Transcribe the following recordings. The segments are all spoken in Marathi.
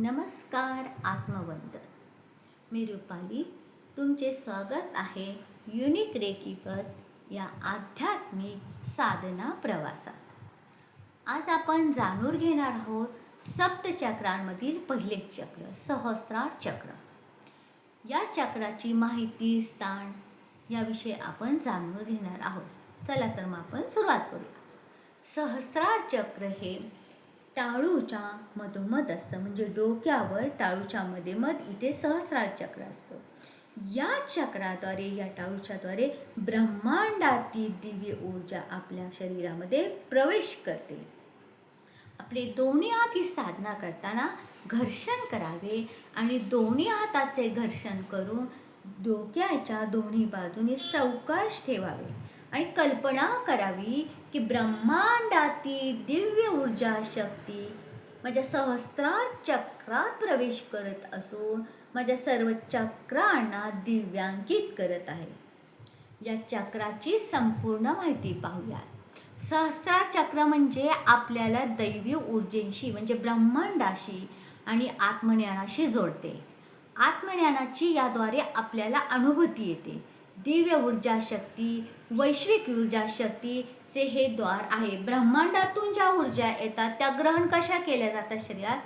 नमस्कार आत्मवंत मी रुपाली. तुमचे स्वागत आहे युनिक रेकीपत या आध्यात्मिक साधना प्रवासात. आज आपण जाणून घेणार आहोत सप्तचक्रांमधील पहिले चक्र सहस्रार चक्र. या चक्राची माहिती स्थान याविषयी आपण जाणून घेणार आहोत. चला तर मग आपण सुरुवात करूया. सहस्रार चक्र हे टाळूच्या मधोमध असतं. म्हणजे डोक्यावर टाळूच्या मध्ये मध इथे सहस्रार चक्र असतं. या चक्राद्वारे या टाळूच्याद्वारे ब्रह्मांडातील दिव्य ऊर्जा आपल्या शरीरामध्ये प्रवेश करते. आपले दोन्ही हात ही साधना करताना घर्षण करावे आणि दोन्ही हाताचे घर्षण करून डोक्याच्या दोन्ही बाजूने सावकाश ठेवावे. आणि कल्पना करावी की ब्रह्मांडातील दिव्य ऊर्जा शक्ती माझ्या सहस्त्रार चक्रात प्रवेश करत असून माझ्या सर्व चक्रांना दिव्यांकित करत आहे. या चक्राची संपूर्ण माहिती पाहूया सहस्रार चक्र म्हणजे आपल्याला दैवी ऊर्जेशी म्हणजे ब्रह्मांडाशी आणि आत्मज्ञानाशी जोडते. आत्मज्ञानाची याद्वारे आपल्याला अनुभूती येते. दिव्य ऊर्जा शक्ती वैश्विक ऊर्जा शक्तीचे हे द्वार आहे. ब्रह्मांडातून ज्या ऊर्जा येतात त्या ग्रहण कशा केल्या जातात शरीरात?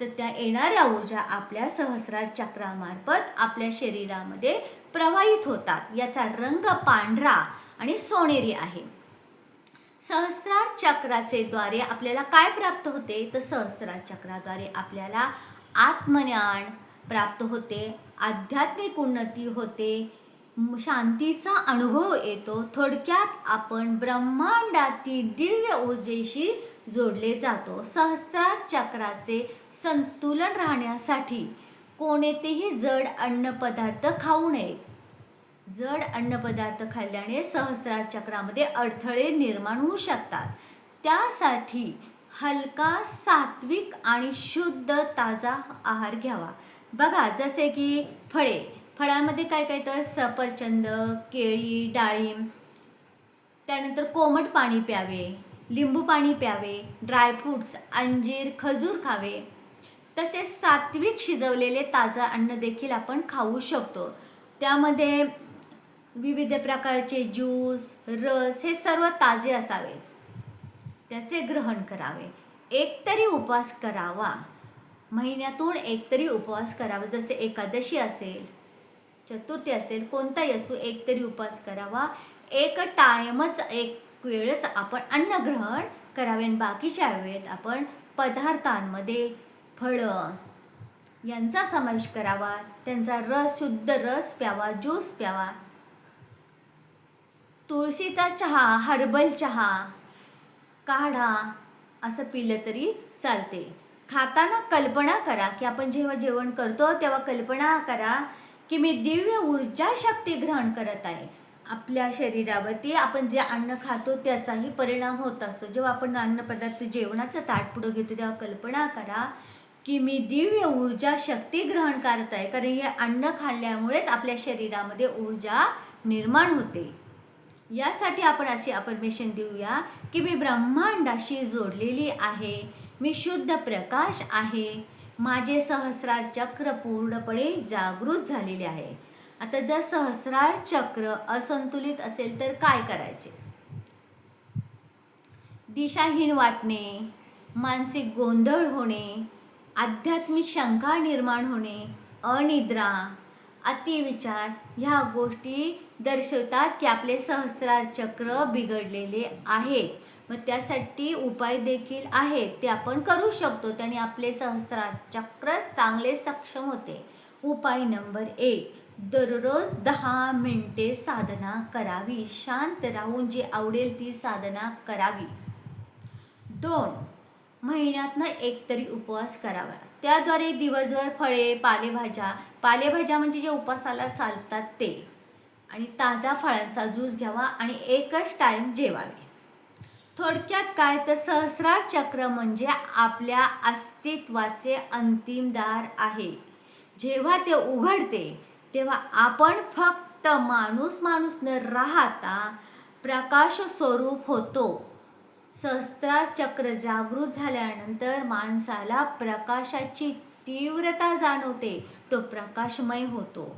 तर त्या येणाऱ्या ऊर्जा आपल्या सहस्रार चक्रामार्फत आपल्या शरीरामध्ये प्रवाहित होतात. याचा रंग पांढरा आणि सोनेरी आहे. सहस्रार चक्राचे द्वारे आपल्याला काय प्राप्त होते? तर सहस्रार चक्राद्वारे आपल्याला आत्मज्ञान प्राप्त होते आध्यात्मिक उन्नती होते शांतीचा अनुभव येतो. थोडक्यात आपण ब्रह्मांडातील दिव्य ऊर्जेशी जोडले जातो. सहस्रार चक्राचे संतुलन राहण्यासाठी कोणतेही जड अन्नपदार्थ खाऊ नये. जड अन्नपदार्थ खाल्ल्याने सहस्रार चक्रामध्ये अडथळे निर्माण होऊ शकतात. त्यासाठी हलका सात्विक आणि शुद्ध ताजा आहार घ्यावा. बघा जसे की फळे. फळांमध्ये काय काय तर सफरचंद केळी डाळिंब त्यानंतर कोमट पाणी प्यावे लिंबू पाणी प्यावे ड्रायफ्रूट्स अंजीर खजूर खावे. तसेच सात्विक शिजवलेले ताजं अन्न देखील आपण खाऊ शकतो. त्यामध्ये विविध प्रकारचे ज्यूस रस हे सर्व ताजे असावेत त्याचे ग्रहण करावे. एकतरी उपवास करावा. महिन्यातून एकतरी उपवास करावा. जसे एकादशी असेल चतुर्थी असेल कोणताही असो एकतरी उपास करावा. एक टायमच एक वेळच आपण अन्न ग्रहण करावे आणि बाकीच्या वेळेत आपण पदार्थांमध्ये फळं यांचा समावेश करावा. त्यांचा रस शुद्ध रस प्यावा ज्यूस प्यावा. तुळशीचा चहा हर्बल चहा काढा असं पिलं तरी चालते. खाताना कल्पना करा की आपण जेव्हा जेवण करतो तेव्हा कल्पना करा की मी दिव्य ऊर्जा शक्ती ग्रहण करत आहे. आपल्या शरीरावरती आपण जे अन्न खातो त्याचाही परिणाम होत असतो. जेव्हा आपण अन्नपदार्थ जेवणाचं ताट पुढं घेतो तेव्हा कल्पना करा की मी दिव्य ऊर्जा शक्ती ग्रहण करत आहे. कारण हे अन्न खाल्ल्यामुळेच आपल्या शरीरामध्ये ऊर्जा निर्माण होते. यासाठी आपण अशी अपरमेशन देऊया की मी ब्रह्मांडाशी जोडलेली आहे. मी शुद्ध प्रकाश आहे. माझे सहस्रार चक्र पूर्णपणे जागृत झालेले आहे. आता जर सहस्रार चक्र असंतुलित असेल तर काय करायचे? दिशाहीन वाटणे मानसिक गोंधळ होणे आध्यात्मिक शंका निर्माण होणे अनिद्रा अतिविचार ह्या गोष्टी दर्शवतात की आपले सहस्रार चक्र बिघडलेले आहेत. मग त्यासाठी उपाय देखील आहेत. ते आपण करू शकतो. त्याने आपले सहस्रार चक्र चांगले सक्षम होते. उपाय नंबर एक दररोज दहा मिनटे साधना करावी. शांत राहून जी आवडेल ती साधना करावी. दोन महिन्यातनं एक तरी उपवास करावा. त्याद्वारे दिवसभर फळे पालेभाज्या पालेभाज्या म्हणजे जे उपवासाला चालतात ते. आणि ताजा फळांचा ज्यूस घ्यावा आणि एकच टाईम जेवावे. थोडक्यात काय तर सहस्रार चक्र म्हणजे आपल्या अस्तित्वाचे अंतिम दार आहे. जेव्हा ते उघडते तेव्हा आपण फक्त माणूस माणूस न राहता प्रकाश स्वरूप होतो. सहस्रार चक्र जागृत झाल्यानंतर माणसाला प्रकाशाची तीव्रता जाणवते तो प्रकाशमय होतो.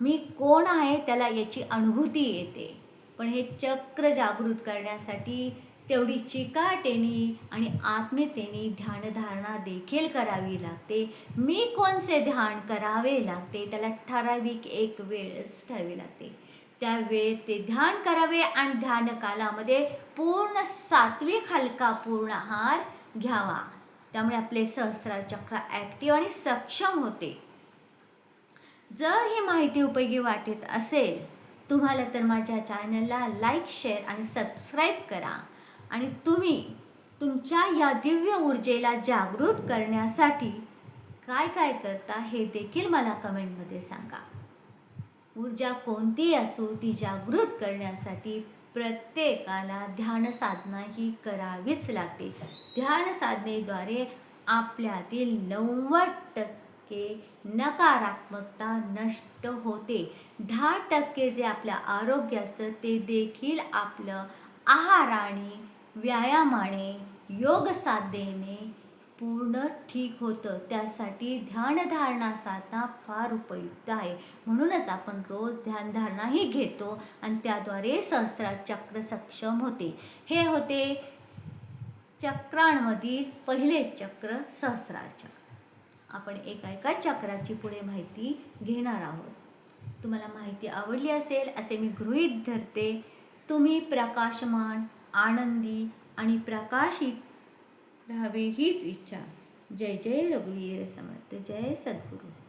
मी कोण आहे त्याला याची अनुभूती येते. पण हे चक्र जागृत करण्यासाठी तेवढी चिकाटेनी आणि आत्मीयतेने ध्यानधारणा देखील करावी लागते. मी कोणसे ध्यान करावे लागते? त्याला ठराविक एक वेळच ठेवावी लागते. त्या वेळेत ते ध्यान करावे आणि ध्यान कालामध्ये पूर्ण सात्विक हलका पूर्ण आहार घ्यावा. त्यामुळे आपले सहस्रार चक्र ॲक्टिव्ह आणि सक्षम होते. जर ही माहिती उपयोगी वाटत असेल तुम्हाला तर माझ्या चॅनलला लाईक शेअर आणि सबस्क्राईब करा. आणि तुम्ही तुमच्या या दिव्य ऊर्जेला जागृत करण्यासाठी काय काय करता हे देखील मला कमेंटमध्ये सांगा. ऊर्जा कोणती असो ती जागृत करण्यासाठी प्रत्येकाला ध्यान साधना ही करावीच लागते. ध्यान साधनेद्वारे आपल्यातील नव्वद टक्के नकारात्मकता नष्ट होते. दहा टक्के जे आपल्या आरोग्य असतं ते देखील आपलं आहाराने व्यायामाने योग साधनेने पूर्ण ठीक होतं. त्यासाठी ध्यानधारणा साधना फार उपयुक्त आहे. म्हणूनच आपण रोज ध्यानधारणाही घेतो आणि त्याद्वारे सहस्रार चक्र सक्षम होते. हे होते चक्रांमधील पहिले चक्र सहस्रार चक्र. आपण एका एका चक्राची पुढे माहिती घेणार आहोत. तुम्हाला माहिती आवडली असेल असे मी गृहीत धरते. तुम्ही प्रकाशमान आनंदी आणि प्रकाशित राहावे हीच इच्छा. जय जय रघुवीर समर्थ. जय सद्गुरू.